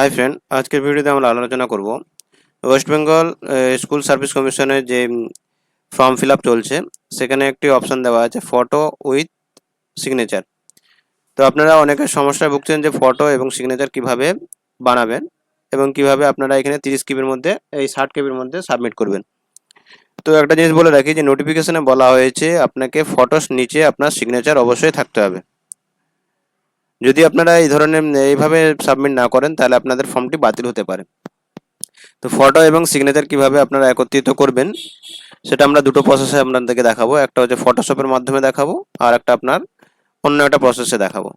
Hi friend আজকের ভিডিওতে আমরা আলোচনা করব ওয়েস্ট বেঙ্গল স্কুল সার্ভিস কমিশনের যে ফর্ম ফিল চলছে, সেখানে একটি অপশান দেওয়া আছে ফটো উইথ সিগনেচার তো আপনারা অনেকের সমস্যায় ভুগছেন যে ফটো এবং সিগনেচার কীভাবে বানাবেন এবং কীভাবে আপনারা এখানে তিরিশ কেবির মধ্যে, এই ষাট কেবির মধ্যে সাবমিট করবেন। তো একটা জিনিস বলে রাখি যে নোটিফিকেশনে বলা হয়েছে, আপনাকে ফটোস নিচে আপনার সিগনেচার অবশ্যই থাকতে হবে। যদি আপনারা এই ধরনের, এইভাবে সাবমিট না করেন, তাহলে আপনাদের ফর্মটি বাতিল হতে পারে। তো ফটো এবং সিগনেচার কীভাবে আপনারা একত্রিত করবেন, সেটা আমরা দুটো প্রসেসে আপনাদেরকে দেখাবো। একটা হচ্ছে ফটোশপের মাধ্যমে দেখাবো, আর একটা আপনার অন্য একটা প্রসেসে দেখাবো।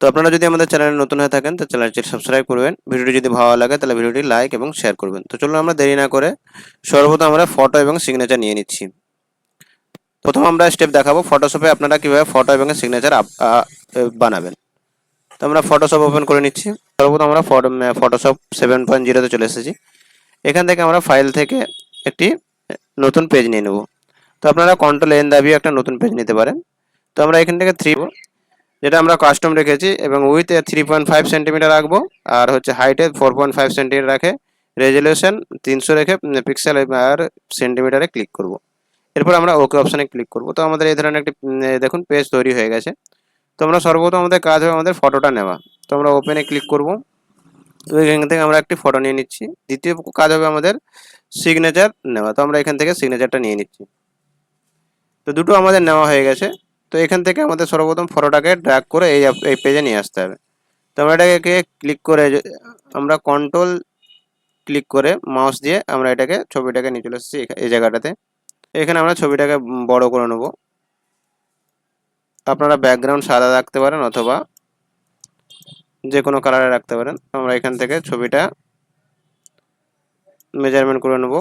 তো আপনারা যদি আমাদের চ্যানেলে নতুন হয়ে থাকেন, তো চ্যানেলটি সাবস্ক্রাইব করবেন। ভিডিওটি যদি ভালো লাগে, তাহলে ভিডিওটি লাইক এবং শেয়ার করবেন। তো চলুন আমরা দেরি না করে সর্বপ্রথম আমরা ফটো এবং সিগনেচার নিয়ে নিচ্ছি। প্রথম আমরা স্টেপ দেখাবো। ফটোশপে আপনারা কীভাবে ফটো এবং সিগনেচার বানাবেন। তো আমরা ফটোশপ ওপেন করে নিচ্ছি। সর্বপ্রথম আমরা ফটো ফটোশপ সেভেন পয়েন্ট জিরোতে চলে এসেছি। এখান থেকে আমরা ফাইল থেকে একটি নতুন পেজ নিয়ে নেব। তো আপনারা কন্ট্রোল এন দাবিয়ে একটা নতুন পেজ নিতে পারেন। তো আমরা এখান থেকে থ্রি যেটা আমরা কাস্টম রেখেছি এবং width three point five centimeter রাখব। আর হচ্ছে হাইটে ফোর পয়েন্ট ফাইভ সেন্টিমিটার রাখে রেজলিউশন তিনশো রেখে পিক্সেল আর সেন্টিমিটারে ক্লিক করব। এরপর আমরা ওকে অপশানে ক্লিক করব। তো আমাদের এই ধরনের একটি দেখুন পেজ তৈরি হয়ে গেছে। তো আমরা সর্বপ্রথম আমাদের কাজ হবে আমাদের ফটোটা নেওয়া। তো আমরা ওপেনে ক্লিক করব। তো এখান থেকে আমরা একটি ফটো নিয়ে নিচ্ছি। দ্বিতীয় কাজ হবে আমাদের সিগনেচার নেওয়া। তো আমরা এখান থেকে সিগনেচারটা নিয়ে নিচ্ছি। তো দুটো আমাদের নেওয়া হয়ে গেছে। তো এখান থেকে আমাদের সর্বপ্রথম ফটোটাকে ড্র্যাগ করে এই এই পেজে নিয়ে আসতে হবে। তো আমরা এটাকে ক্লিক করে আমরা কন্ট্রোল ক্লিক করে মাউস দিয়ে আমরা এটাকে ছবিটাকে নিয়ে চলে এসেছি এই জায়গাটাতে। এখানে আমরা ছবিটাকে বড় করে নেব। আপনারা ব্যাকগ্রাউন্ড সাদা রাখতে পারেন অথবা যে কোনো কালারে রাখতে পারেন। আমরা এখান থেকে ছবিটা মেজারমেন্ট করে নেব।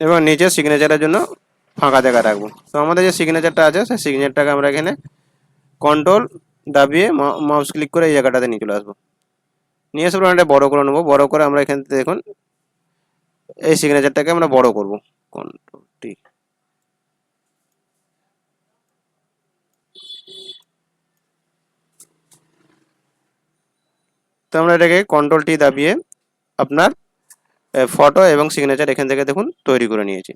এবং নিচে সিগনেচারের জন্য ফাঁকা জায়গা রাখব। তো আমাদের যে সিগনেচারটা আছে, সেই সিগনেচারটাকে আমরা এখানে কন্ট্রোল দাবিয়ে মাউস ক্লিক করে এই জায়গাটাতে নিয়ে চলে আসব। নিয়ে এসে এটা বড় করে নেব। বড় করে আমরা এখান থেকে দেখুন, এই সিগনেচারটাকে আমরা বড় করব। কন্ট্রোল টি তো আমরা এটাকে কন্ট্রোল টি দাবিয়ে আপনার ফটো এবং সিগনেচার এখান থেকে দেখুন, তৈরি করে নিয়েছি।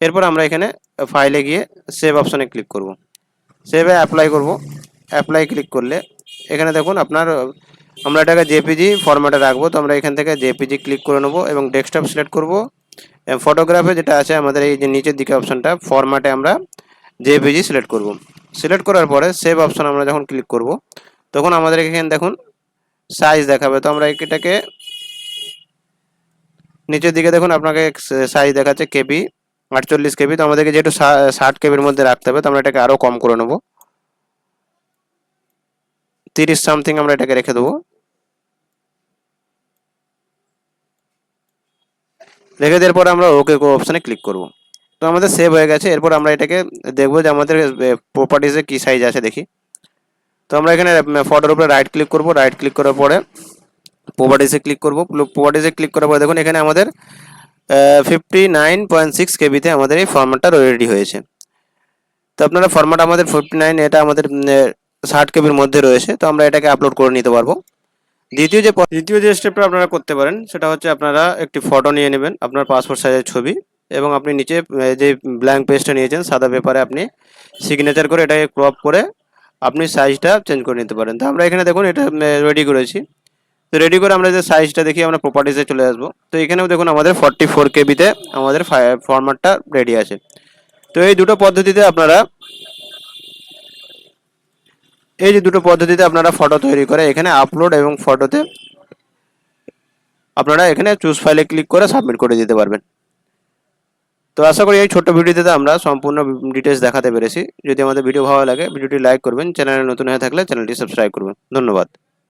এরপর আমরা এখানে ফাইলে গিয়ে সেভ অপশানে ক্লিক করব। সেভে অ্যাপ্লাই করব। অ্যাপ্লাই ক্লিক করলে এখানে দেখুন আপনার আমরা এটাকে জেপিজি ফরম্যাটে রাখব। তো আমরা এখান থেকে জেপিজি ক্লিক করে নেব এবং ডেস্কটপ সিলেক্ট করব। ফটোগ্রাফে যেটা আছে, আমাদের এই যে নিচের দিকে অপশানটা ফরম্যাটে আমরা জেপিজি সিলেক্ট করব। সিলেক্ট করার পরে সেভ অপশান আমরা যখন ক্লিক করব, তখন আমাদের এখানে দেখুন সাইজ দেখাবে। তো আমরা এটাকে নিচের দিকে দেখুন, আপনাকে সাইজ দেখাচ্ছে কেবি, আটচল্লিশ কেবি। তো আমাদেরকে যেহেতু ষাট কেবির মধ্যে রাখতে হবে, তো আমরা এটাকে আরও কম করে নেব। তিরিশ সামথিং আমরা এটাকে রেখে দেবো। রেখে দেওয়ার পর আমরা ওকে অপশানে ক্লিক করব। তো আমাদের সেভ হয়ে গেছে। এরপর আমরা এটাকে দেখব যে আমাদের প্রপার্টিসে কী সাইজ আছে দেখি। তো আমরা এখানে ফটোর উপরে রাইট ক্লিক করব। রাইট ক্লিক করার পরে প্রপার্টিসে ক্লিক করব। প্রপার্টিসে ক্লিক করার পরে দেখুন এখানে আমাদের ফিফটি নাইন পয়েন্ট সিক্স কেবিতে আমাদের এই ফর্ম্যাটটা রেডি হয়েছে। তো আপনারা ফর্ম্যাট আমাদের ফিফটি নাইন এটা আমাদের ষাট কেবির মধ্যে রয়েছে। তো আমরা এটাকে আপলোড করে নিতে পারব। দ্বিতীয় যে দ্বিতীয় যে স্টেপটা আপনারা করতে পারেন, সেটা হচ্ছে আপনারা একটি ফটো নিয়ে নেবেন, আপনার পাসপোর্ট সাইজের ছবি, এবং আপনি নিচে যে ব্ল্যাঙ্ক পেজটা নিয়েছেন, সাদা পেপারে আপনি সিগনেচার করে এটাকে ক্রপ করে আপনি সাইজটা চেঞ্জ করে নিতে পারেন। তো আমরা এখানে দেখুন, এটা রেডি করেছি। তো রেডি করে আমরা যে সাইজটা দেখি, আমরা প্রপার্টিসে চলে আসব। তো এখানেও দেখুন, আমাদের ফর্টি ফোর কেবিতে আমাদের ফরম্যাটটা রেডি আছে। তো এই দুটো পদ্ধতিতে আপনারা এই যে দুটো পদ্ধতিতে আপনারা ফটো তৈরি করে, এখানে আপলোড এবং ফটোতে আপনারা এখানে চুজ ফাইলে ক্লিক করে সাবমিট করে দিতে পারবেন। তো আশা করি এই ছোট্ট ভিডিওতে আমরা সম্পূর্ণ ডিটেলস দেখাতে পেরেছি। যদি আমাদের ভিডিও ভালো লাগে, ভিডিওটি লাইক করবেন চ্যানেলে নতুন হয়ে থাকলে চ্যানেলটি সাবস্ক্রাইব করবেন। ধন্যবাদ।